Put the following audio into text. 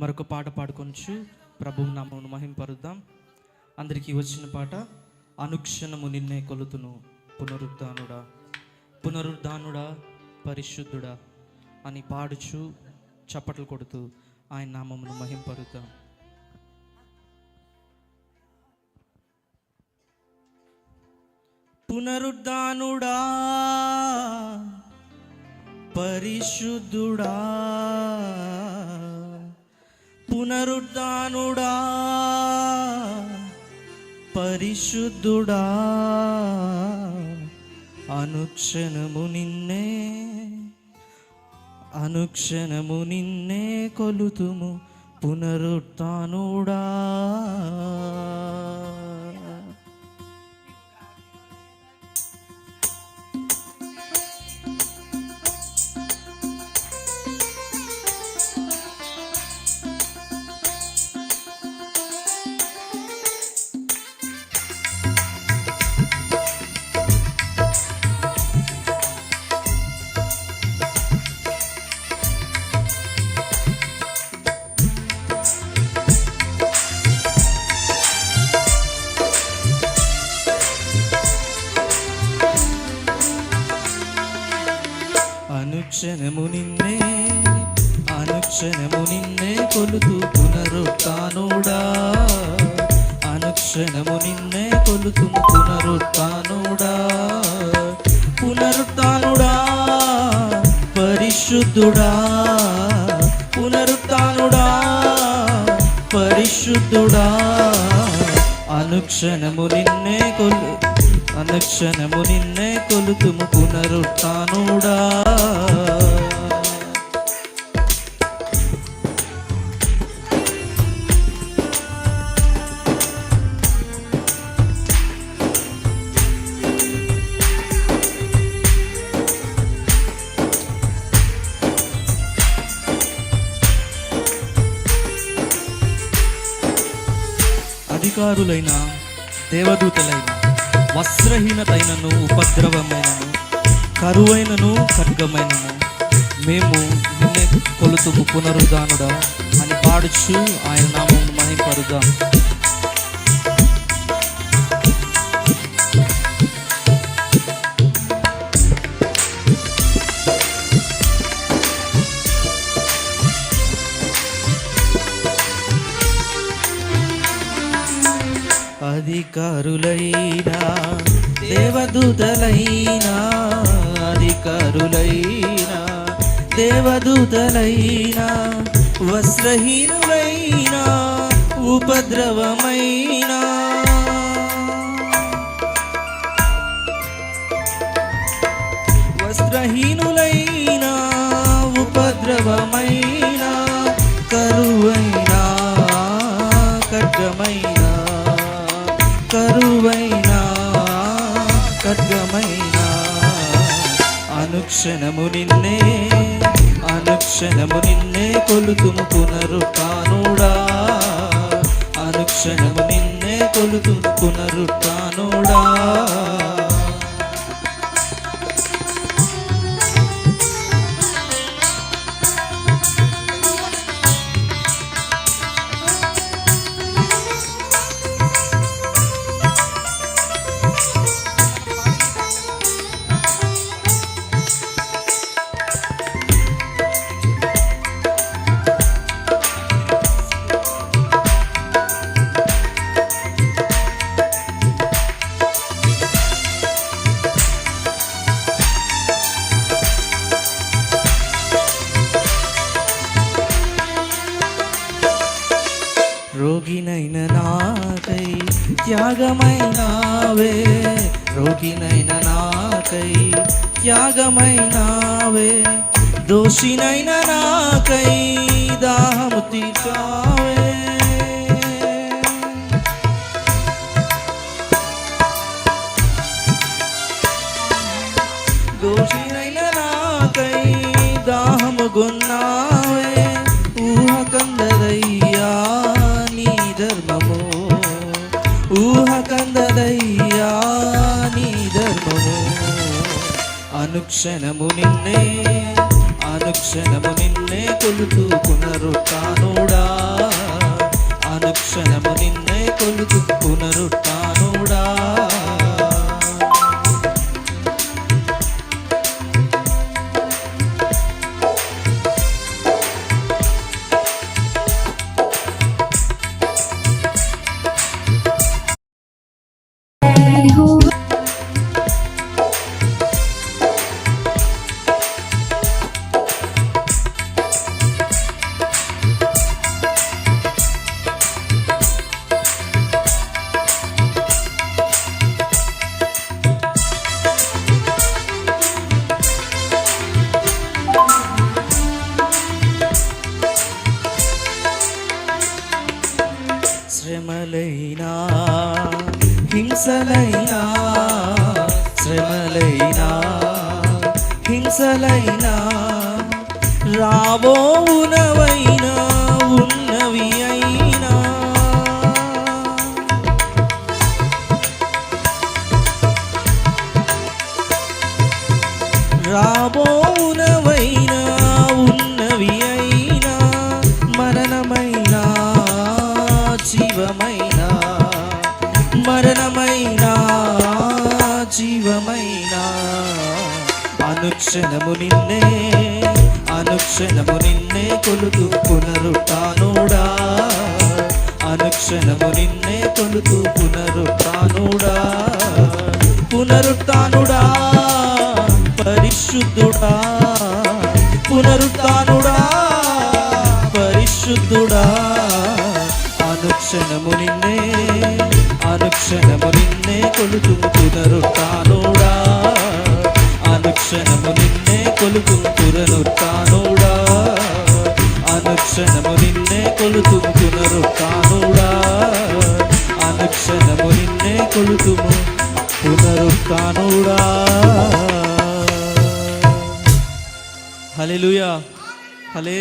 మరొక పాట పాడుకొనచ్చు ప్రభు నామమును మహింపరుద్దాం. అందరికీ వచ్చిన పాట అనుక్షణము నిన్నే కొలుతును పునరుద్ధానుడా పునరుద్ధానుడా పరిశుద్ధుడా అని పాడుచు చప్పట్లు కొడుతూ ఆయన నామమును మహింపరుద్దాం. పునరుద్ధానుడా పరిశుద్ధుడా పునరుద్ధానుడా పరిశుద్ధుడా అనుక్షణము నిన్నే అనుక్షణము నిన్నే కొలుతుము పునరుత్నుడా అనుక్షణము నిన్నే అనుక్షణము నిన్నే కొలుతూ పునరుత్నోడా? అనుక్షణము నిన్నే కొలుతూ పునరుత్నోడా? పునరుత్నుడా పరిశుద్ధుడా? పునరుత్నుడా పరిశుద్ధుడా? అనుక్షణము నిన్నే కొలు అనుక్షణము నిన్నే కొలుతుము పునరుత్నుడా? అధికారులైన దేవదూతలైన వస్త్రహీనతైనను ఉపద్రవమైనను కరువైనను ఖడ్గమైనను మేము నిన్నే కొలుతుము అని పాడుచు ఆయన నామం మహిపరుదాం. అధికారులైనా దేవదూతలైనా అధికారులైనా దేవదూతలైనా వస్త్రహీనులైనా ఉపద్రవమైనా. వస్త్రహీనులైనా ఉపద్రవమైనా కరువైనా కట్టమైనా ఖడ్గమైనా అనుక్షణము నిన్నే అనుక్షణము నిన్నే కొలుతుము పునరుత్నుడా అనుక్షణము నిన్నే కొలుతుము పునరుత్నుడా రోగినైన నాకై త్యాగమైనావే రోగినైన నాకై త్యాగమైనావే దోషినైన నాకై దాహము తీర్చావే. దోషినైన నాకై దాహము గొన్నావే అనుక్షణము నిన్నే అనుక్షణము నిన్నే కొలుతూ పునరుత్నోడా అనుక్షణము నిన్నే బాసలైనా శ్రమలైనా హింసలైనా రాబోవునవైనా ఉన్నవి అయినా. రాబో మరణమైనా జీవమైనా అనుక్షణము నిన్నే అనుక్షణము నిన్నే కొలుతూ పునరుటానుడా అనుక్షణము నిన్నే కొలుతూ పునరుటానుడా పునరుటానుడా పరిశుద్ధుడా. పునరుతానుడా పరిశుద్ధుడా. అనుక్షణము నిన్నే అనుక్షణము నిన్నే కొలుతు పునరుత్నుడా అనుక్షణము నిన్నే కొలుతు పునరుత్నుడా అనుక్షణము నిన్నే కొలుతు పునరుత్నుడా అనుక్షణము నిన్నే కొలుతుము పునరుత్నుడా హల్లెలూయా. హలే